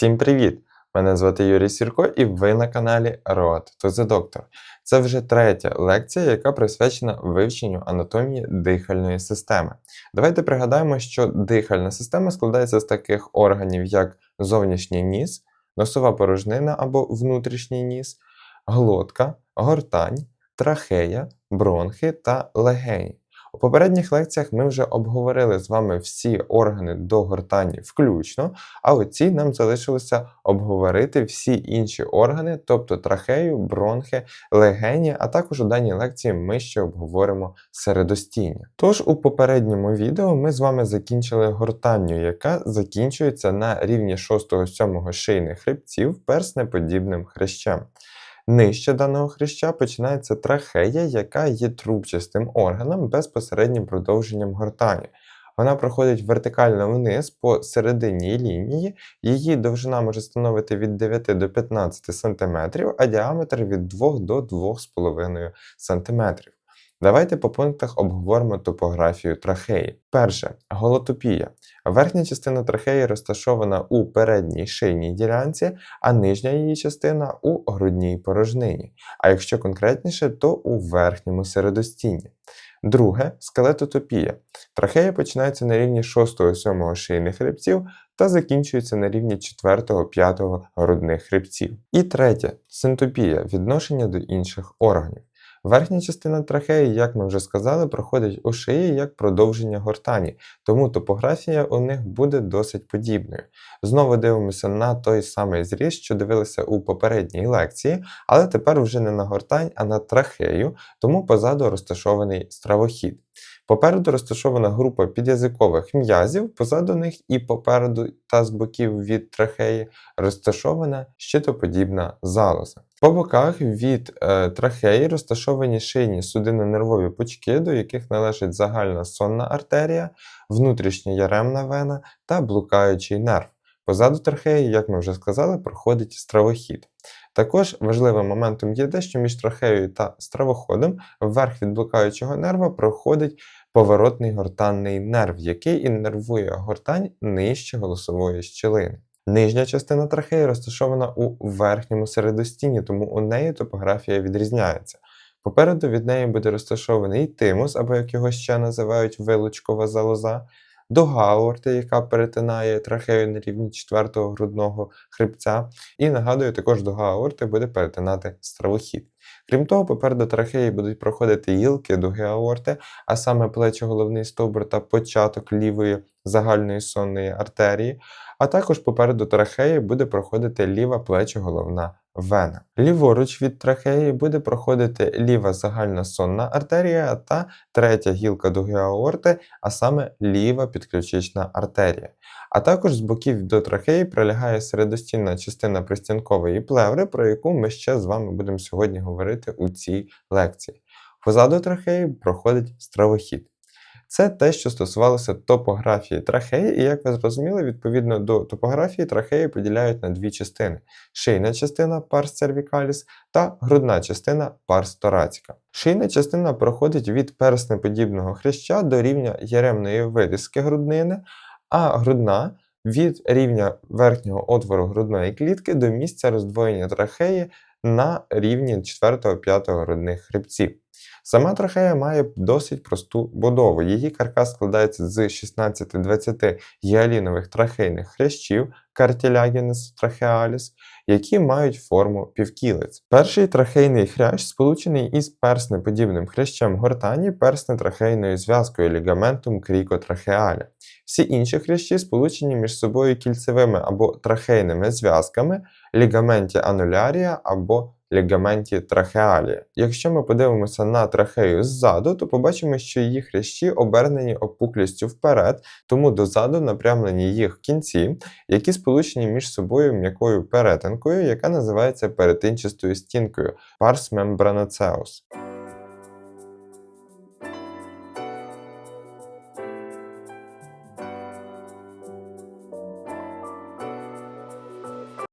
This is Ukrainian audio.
Всім привіт! Мене звати Юрій Сірко, і ви на каналі Road to the Doctor. Це вже третя лекція, яка присвячена вивченню анатомії дихальної системи. Давайте пригадаємо, що дихальна система складається з таких органів, як зовнішній ніс, носова порожнина або внутрішній ніс, глотка, гортань, трахея, бронхи та легені. У попередніх лекціях ми вже обговорили з вами всі органи до гортані включно, а у цій нам залишилося обговорити всі інші органи, тобто трахею, бронхи, легені, а також у даній лекції ми ще обговоримо середостіння. Тож у попередньому відео ми з вами закінчили гортанню, яка закінчується на рівні 6-7 шийних хребців перснеподібним хрещем. Нижче даного хреща починається трахея, яка є трубчастим органом безпосереднім продовженням гортані. Вона проходить вертикально вниз по середині лінії, її довжина може становити від 9 до 15 см, а діаметр від 2 до 2,5 см. Давайте по пунктах обговоримо топографію трахеї. Перше голотопія. Верхня частина трахеї розташована у передній шийній ділянці, а нижня її частина у грудній порожнині. А якщо конкретніше, то у верхньому середостінні. Друге скелетотопія. Трахея починається на рівні 6-7 шийних хребців та закінчується на рівні 4-5 грудних хребців. І третє синтопія відношення до інших органів. Верхня частина трахеї, як ми вже сказали, проходить у шиї як продовження гортані, тому топографія у них буде досить подібною. Знову дивимося на той самий зріз, що дивилися у попередній лекції, але тепер вже не на гортань, а на трахею, тому позаду розташований стравохід. Попереду розташована група підязикових м'язів, позаду них і попереду та з боків від трахеї розташована щитоподібна залоза. По боках від е, трахеї розташовані шийні судинно-нервові пучки, до яких належить загальна сонна артерія, внутрішня яремна вена та блукаючий нерв. Позаду трахеї, як ми вже сказали, проходить стравохід. Також важливим моментом є те, що між трахеєю та стравоходом вверх від блукаючого нерва проходить поворотний гортанний нерв, який іннервує гортань нижче голосової щілини. Нижня частина трахеї розташована у верхньому середостінні, тому у неї топографія відрізняється. Попереду від неї буде розташований тимус, або як його ще називають вилучкова залоза, дуга Гаорти, яка перетинає трахею на рівні 4-го грудного хребця, і нагадую, також до Гаорти буде перетинати стравохід. Крім того, попереду трахеї будуть проходити гілки до геаорти, а саме плечо-головний стовбур та початок лівої загальної сонної артерії, а також попереду трахеї буде проходити ліва плечо-головна вена. Ліворуч від трахеї буде проходити ліва загальна сонна артерія та третя гілка дуги аорти, а саме ліва підключична артерія. А також з боків до трахеї прилягає середостінна частина пристінкової плеври, про яку ми ще з вами будемо сьогодні говорити у цій лекції. Позаду трахеї проходить стравохід. Це те, що стосувалося топографії трахеї, і як ви зрозуміли, відповідно до топографії трахеї поділяють на дві частини: шийна частина парс cervicalis та грудна частина парс thoracica. Шийна частина проходить від перснеподібного хряща до рівня яремної вирізки груднини, а грудна від рівня верхнього отвору грудної клітки до місця роздвоєння трахеї на рівні 4-5 грудних хребців. Сама трахея має досить просту будову. Її каркас складається з 16-20 гіалінових трахейних хрящів картілягінес трахеаліс, які мають форму півкілець. Перший трахейний хрящ сполучений із перснеподібним хрящем гортані перснетрахейною зв'язкою лігаментум крікотрахеаля. Всі інші хрящі сполучені між собою кільцевими або трахейними зв'язками лігаменті анулярія або лігаменті трахеалі. Якщо ми подивимося на трахею ззаду, то побачимо, що її хрящі обернені опуклістю вперед, тому дозаду напрямлені їх кінці, які сполучені між собою м'якою перетинкою, яка називається перетинчастою стінкою парс membranoceus.